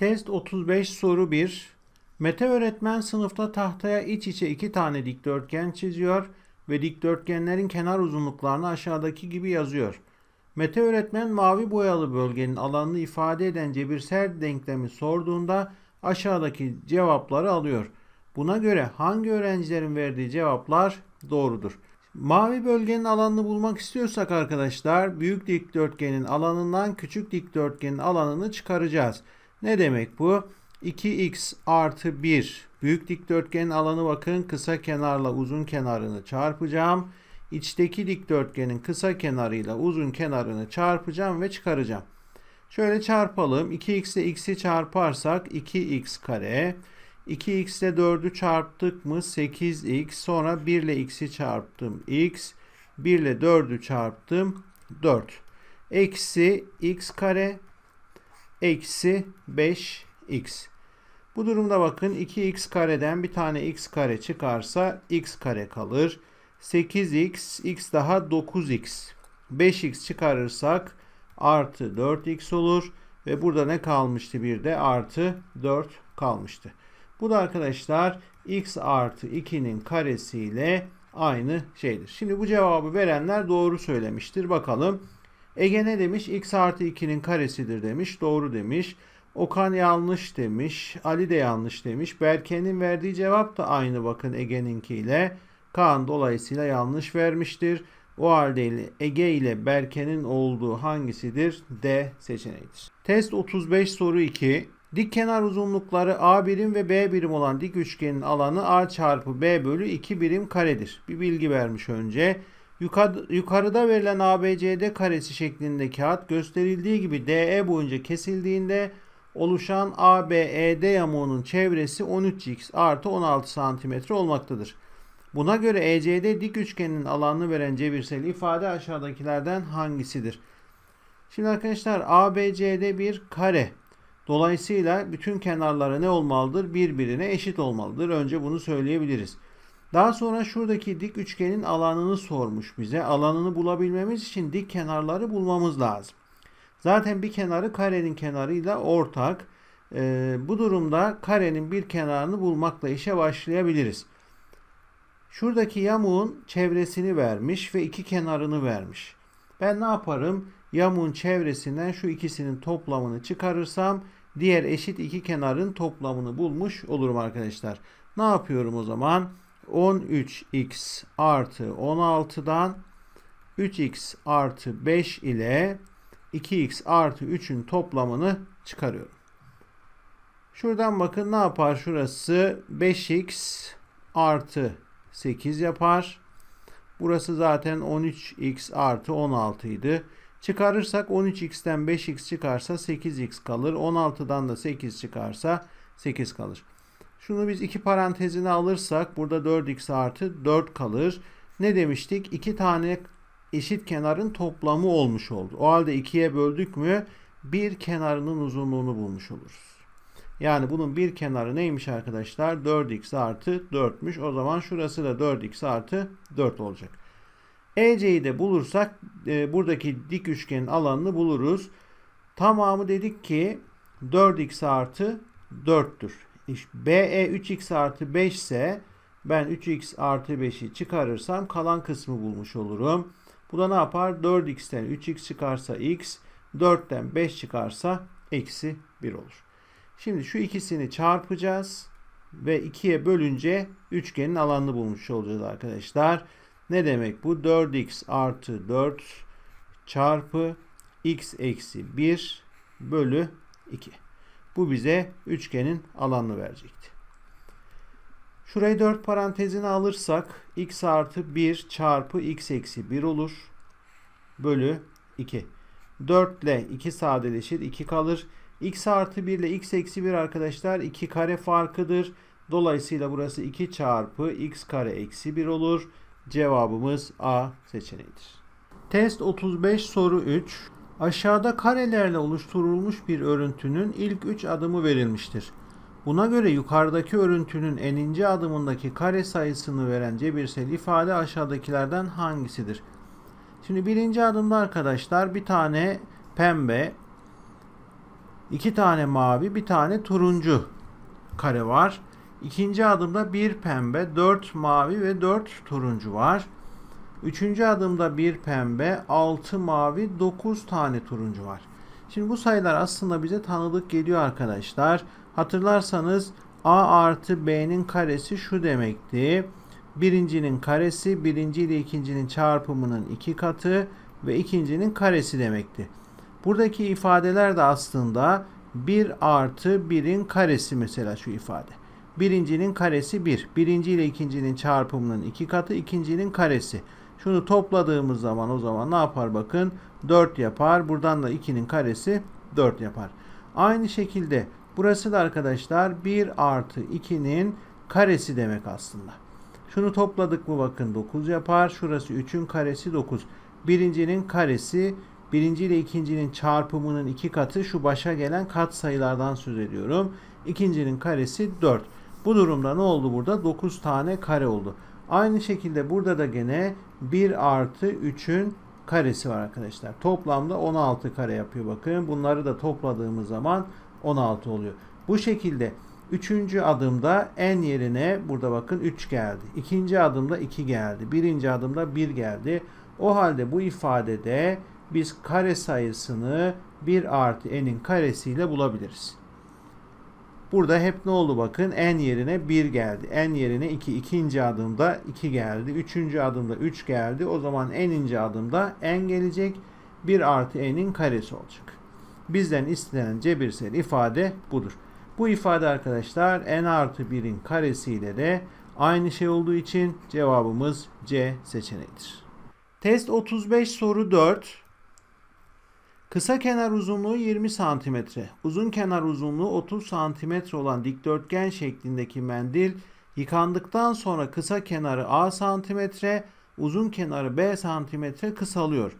Test 35 soru 1. Mete öğretmen sınıfta tahtaya iç içe iki tane dikdörtgen çiziyor ve dikdörtgenlerin kenar uzunluklarını aşağıdaki gibi yazıyor. Mete öğretmen mavi boyalı bölgenin alanını ifade eden cebirsel denklemi sorduğunda aşağıdaki cevapları alıyor. Buna göre hangi öğrencilerin verdiği cevaplar doğrudur? Mavi bölgenin alanını bulmak istiyorsak arkadaşlar büyük dikdörtgenin alanından küçük dikdörtgenin alanını çıkaracağız. Ne demek bu? 2x artı 1 büyük dikdörtgenin alanı bakın kısa kenarla uzun kenarını çarpacağım. İçteki dikdörtgenin kısa kenarıyla uzun kenarını çarpacağım ve çıkaracağım. Şöyle çarpalım. 2x ile x'i çarparsak 2x kare. 2x ile 4'ü çarptık mı 8x. Sonra 1 ile x'i çarptım x. 1 ile 4'ü çarptım 4. Eksi x kare eksi 5x. Bu durumda bakın 2x kareden bir tane x kare çıkarsa x kare kalır. 8x, x daha 9x. 5x çıkarırsak artı 4x olur. Ve burada ne kalmıştı bir de artı 4 kalmıştı. Bu da arkadaşlar x artı 2'nin karesiyle aynı şeydir. Şimdi bu cevabı verenler doğru söylemiştir. Bakalım. Ege ne demiş? x artı 2'nin karesidir demiş. Doğru demiş. Okan yanlış demiş. Ali de yanlış demiş. Berke'nin verdiği cevap da aynı bakın Ege'ninkiyle. Kaan dolayısıyla yanlış vermiştir. O halde Ege ile Berke'nin olduğu hangisidir? D seçeneğidir. Test 35 soru 2. Dik kenar uzunlukları A birim ve B birim olan dik üçgenin alanı A çarpı B bölü 2 birim karedir. Bir bilgi vermiş önce. Yukarıda verilen ABCD karesi şeklinde kağıt gösterildiği gibi DE boyunca kesildiğinde oluşan ABED yamuğunun çevresi 13x artı 16 cm olmaktadır. Buna göre ECD dik üçgenin alanını veren cebirsel ifade aşağıdakilerden hangisidir? Şimdi arkadaşlar ABCD bir kare. Dolayısıyla bütün kenarları ne olmalıdır? Birbirine eşit olmalıdır. Önce bunu söyleyebiliriz. Daha sonra şuradaki dik üçgenin alanını sormuş bize. Alanını bulabilmemiz için dik kenarları bulmamız lazım. Zaten bir kenarı karenin kenarıyla ortak. Ee, bu durumda karenin bir kenarını bulmakla işe başlayabiliriz. Şuradaki yamuğun çevresini vermiş ve iki kenarını vermiş. Ben ne yaparım? Yamuğun çevresinden şu ikisinin toplamını çıkarırsam diğer eşit iki kenarın toplamını bulmuş olurum arkadaşlar. Ne yapıyorum o zaman? 13x artı 16'dan 3x artı 5 ile 2x artı 3'ün toplamını çıkarıyorum. Şuradan bakın ne yapar şurası 5x artı 8 yapar. Burası zaten 13x artı 16 idi. Çıkarırsak 13x'ten 5x çıkarsa 8x kalır. 16'dan da 8 çıkarsa 8 kalır. Şunu biz iki parantezine alırsak burada 4x artı 4 kalır. Ne demiştik? İki tane eşit kenarın toplamı olmuş oldu. O halde ikiye böldük mü bir kenarının uzunluğunu bulmuş oluruz. Yani bunun bir kenarı neymiş arkadaşlar? 4x artı 4'müş. O zaman şurası da 4x artı 4 olacak. EC'yi de bulursak e, buradaki dik üçgenin alanını buluruz. Tamamı dedik ki 4x artı 4'tür. BE 3x artı 5 ise ben 3x artı 5'i çıkarırsam kalan kısmı bulmuş olurum. Bu da ne yapar? 4x'ten 3x çıkarsa x, 4'ten 5 çıkarsa eksi 1 olur. Şimdi şu ikisini çarpacağız ve 2'ye bölünce üçgenin alanını bulmuş olacağız arkadaşlar. Ne demek bu? 4x artı 4 çarpı x eksi 1 bölü 2. Bu bize üçgenin alanını verecekti. Şurayı 4 parantezine alırsak x artı 1 çarpı x eksi 1 olur. Bölü 2. 4 ile 2 sadeleşir 2 kalır. x artı 1 ile x eksi 1 arkadaşlar 2 kare farkıdır. Dolayısıyla burası 2 çarpı x kare eksi 1 olur. Cevabımız A seçeneğidir. Test 35 soru 3. Aşağıda karelerle oluşturulmuş bir örüntünün ilk 3 adımı verilmiştir. Buna göre yukarıdaki örüntünün eninci adımındaki kare sayısını veren cebirsel ifade aşağıdakilerden hangisidir? Şimdi birinci adımda arkadaşlar bir tane pembe 2 tane mavi, bir tane turuncu kare var. İkinci adımda bir pembe, 4 mavi ve 4 turuncu var. Üçüncü adımda bir pembe, 6 mavi, 9 tane turuncu var. Şimdi bu sayılar aslında bize tanıdık geliyor arkadaşlar. Hatırlarsanız A artı B'nin karesi şu demekti. Birincinin karesi birinci ile ikincinin çarpımının iki katı ve ikincinin karesi demekti. Buradaki ifadeler de aslında 1 artı 1'in karesi mesela şu ifade. Birincinin karesi 1. Birinci ile ikincinin çarpımının iki katı ikincinin karesi. Şunu topladığımız zaman o zaman ne yapar bakın 4 yapar. Buradan da 2'nin karesi 4 yapar. Aynı şekilde burası da arkadaşlar 1 artı 2'nin karesi demek aslında. Şunu topladık mı bakın 9 yapar. Şurası 3'ün karesi 9. Birincinin karesi birinci ile ikincinin çarpımının iki katı şu başa gelen kat sayılardan söz ediyorum. İkincinin karesi 4. Bu durumda ne oldu burada? 9 tane kare oldu. Aynı şekilde burada da gene 1 artı 3'ün karesi var arkadaşlar. Toplamda 16 kare yapıyor bakın. Bunları da topladığımız zaman 16 oluyor. Bu şekilde Üçüncü adımda n yerine burada bakın 3 geldi. İkinci adımda 2 geldi. Birinci adımda 1 geldi. O halde bu ifadede biz kare sayısını 1 artı n'in karesiyle bulabiliriz. Burada hep ne oldu bakın n yerine 1 geldi. n yerine 2. ikinci adımda 2 geldi. Üçüncü adımda 3 geldi. O zaman n'inci adımda n gelecek. 1 artı n'in karesi olacak. Bizden istenen cebirsel ifade budur. Bu ifade arkadaşlar n artı 1'in karesiyle de aynı şey olduğu için cevabımız C seçeneğidir. Test 35 soru 4. Kısa kenar uzunluğu 20 cm, uzun kenar uzunluğu 30 cm olan dikdörtgen şeklindeki mendil yıkandıktan sonra kısa kenarı A cm, uzun kenarı B cm kısalıyor.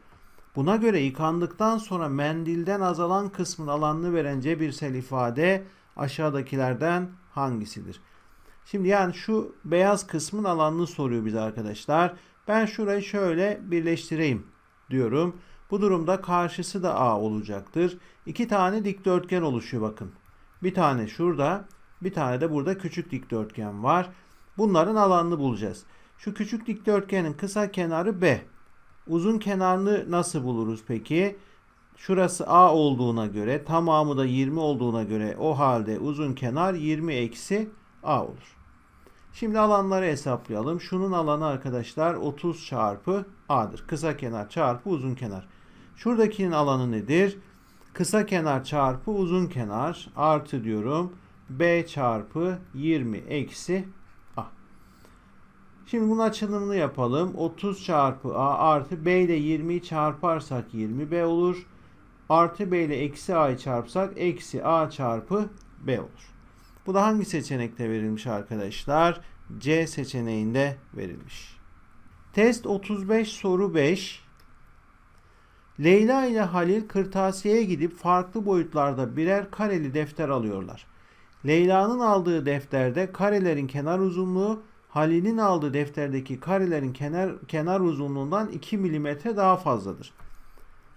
Buna göre yıkandıktan sonra mendilden azalan kısmın alanını veren cebirsel ifade aşağıdakilerden hangisidir? Şimdi yani şu beyaz kısmın alanını soruyor bize arkadaşlar. Ben şurayı şöyle birleştireyim diyorum. Bu durumda karşısı da A olacaktır. İki tane dikdörtgen oluşuyor bakın. Bir tane şurada, bir tane de burada küçük dikdörtgen var. Bunların alanını bulacağız. Şu küçük dikdörtgenin kısa kenarı B. Uzun kenarını nasıl buluruz peki? Şurası A olduğuna göre tamamı da 20 olduğuna göre o halde uzun kenar 20 eksi A olur. Şimdi alanları hesaplayalım. Şunun alanı arkadaşlar 30 çarpı A'dır. Kısa kenar çarpı uzun kenar. Şuradakinin alanı nedir? Kısa kenar çarpı uzun kenar artı diyorum. B çarpı 20 eksi A. Şimdi bunun açılımını yapalım. 30 çarpı A artı B ile 20'yi çarparsak 20B olur. Artı B ile eksi A'yı çarpsak eksi A çarpı B olur. Bu da hangi seçenekte verilmiş arkadaşlar? C seçeneğinde verilmiş. Test 35 soru 5. Leyla ile Halil kırtasiyeye gidip farklı boyutlarda birer kareli defter alıyorlar. Leyla'nın aldığı defterde karelerin kenar uzunluğu Halil'in aldığı defterdeki karelerin kenar, kenar uzunluğundan 2 mm daha fazladır.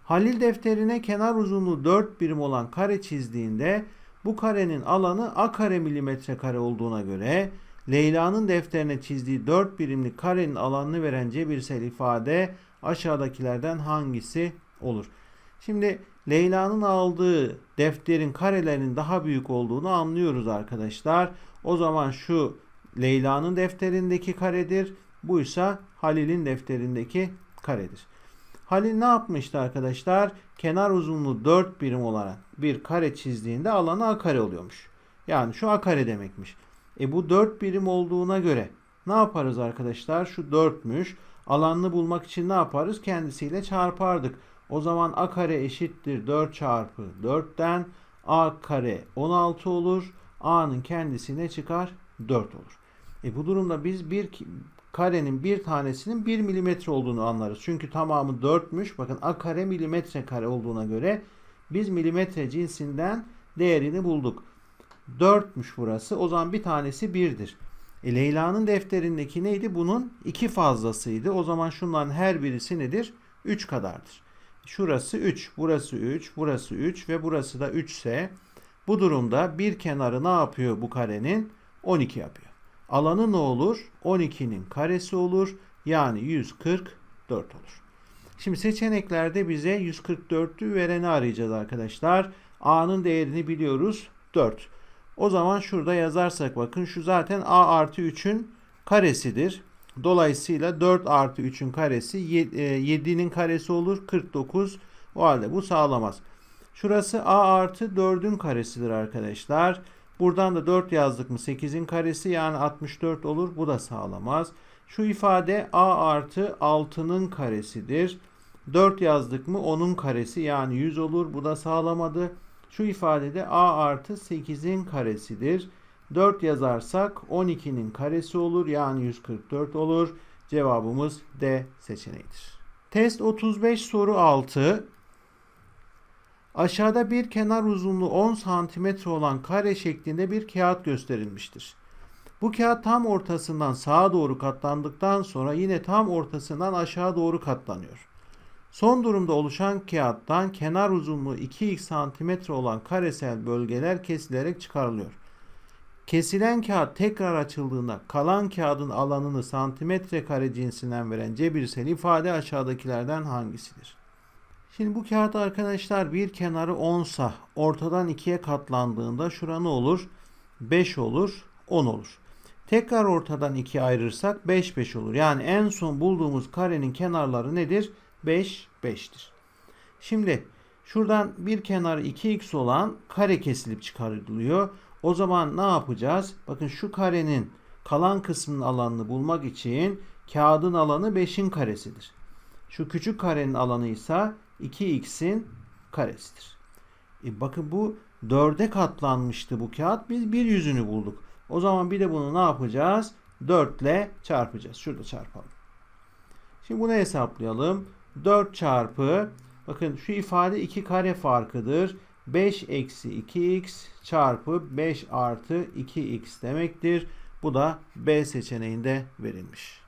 Halil defterine kenar uzunluğu 4 birim olan kare çizdiğinde bu karenin alanı a kare milimetre kare olduğuna göre Leyla'nın defterine çizdiği 4 birimlik karenin alanını veren cebirsel ifade aşağıdakilerden hangisi olur? Şimdi Leyla'nın aldığı defterin karelerinin daha büyük olduğunu anlıyoruz arkadaşlar. O zaman şu Leyla'nın defterindeki karedir. Bu ise Halil'in defterindeki karedir. Halil ne yapmıştı arkadaşlar? Kenar uzunluğu 4 birim olarak bir kare çizdiğinde alanı a kare oluyormuş. Yani şu a kare demekmiş. E bu 4 birim olduğuna göre ne yaparız arkadaşlar? Şu 4'müş. Alanını bulmak için ne yaparız? Kendisiyle çarpardık. O zaman a kare eşittir 4 çarpı 4'ten a kare 16 olur. a'nın kendisine çıkar 4 olur. E bu durumda biz bir karenin bir tanesinin 1 milimetre olduğunu anlarız. Çünkü tamamı 4'müş. Bakın a kare milimetre kare olduğuna göre biz milimetre cinsinden değerini bulduk. 4'müş burası. O zaman bir tanesi 1'dir. E, Leyla'nın defterindeki neydi? Bunun 2 fazlasıydı. O zaman şunların her birisi nedir? 3 kadardır. Şurası 3, burası 3, burası 3 ve burası da 3 ise bu durumda bir kenarı ne yapıyor bu karenin? 12 yapıyor. Alanı ne olur? 12'nin karesi olur. Yani 144 olur. Şimdi seçeneklerde bize 144'ü vereni arayacağız arkadaşlar. A'nın değerini biliyoruz. 4. O zaman şurada yazarsak bakın şu zaten A artı 3'ün karesidir. Dolayısıyla 4 artı 3'ün karesi 7'nin karesi olur 49. O halde bu sağlamaz. Şurası A artı 4'ün karesidir arkadaşlar. Buradan da 4 yazdık mı 8'in karesi yani 64 olur. Bu da sağlamaz. Şu ifade A artı 6'nın karesidir. 4 yazdık mı 10'un karesi yani 100 olur. Bu da sağlamadı. Şu ifadede A artı 8'in karesidir. 4 yazarsak 12'nin karesi olur yani 144 olur. Cevabımız D seçeneğidir. Test 35 soru 6. Aşağıda bir kenar uzunluğu 10 cm olan kare şeklinde bir kağıt gösterilmiştir. Bu kağıt tam ortasından sağa doğru katlandıktan sonra yine tam ortasından aşağı doğru katlanıyor. Son durumda oluşan kağıttan kenar uzunluğu 2x cm olan karesel bölgeler kesilerek çıkarılıyor. Kesilen kağıt tekrar açıldığında kalan kağıdın alanını santimetre kare cinsinden veren cebirsel ifade aşağıdakilerden hangisidir? Şimdi bu kağıt arkadaşlar bir kenarı 10 sa ortadan ikiye katlandığında şura ne olur? 5 olur, 10 olur. Tekrar ortadan ikiye ayırırsak 5 5 olur. Yani en son bulduğumuz karenin kenarları nedir? 5 5'tir. Şimdi şuradan bir kenarı 2x olan kare kesilip çıkarılıyor. O zaman ne yapacağız? Bakın şu karenin kalan kısmının alanını bulmak için kağıdın alanı 5'in karesidir. Şu küçük karenin alanı ise 2x'in karesidir. E bakın bu 4'e katlanmıştı bu kağıt. Biz bir yüzünü bulduk. O zaman bir de bunu ne yapacağız? 4 ile çarpacağız. Şurada çarpalım. Şimdi bunu hesaplayalım. 4 çarpı bakın şu ifade 2 kare farkıdır. 5 eksi 2x çarpı 5 artı 2x demektir. Bu da B seçeneğinde verilmiş.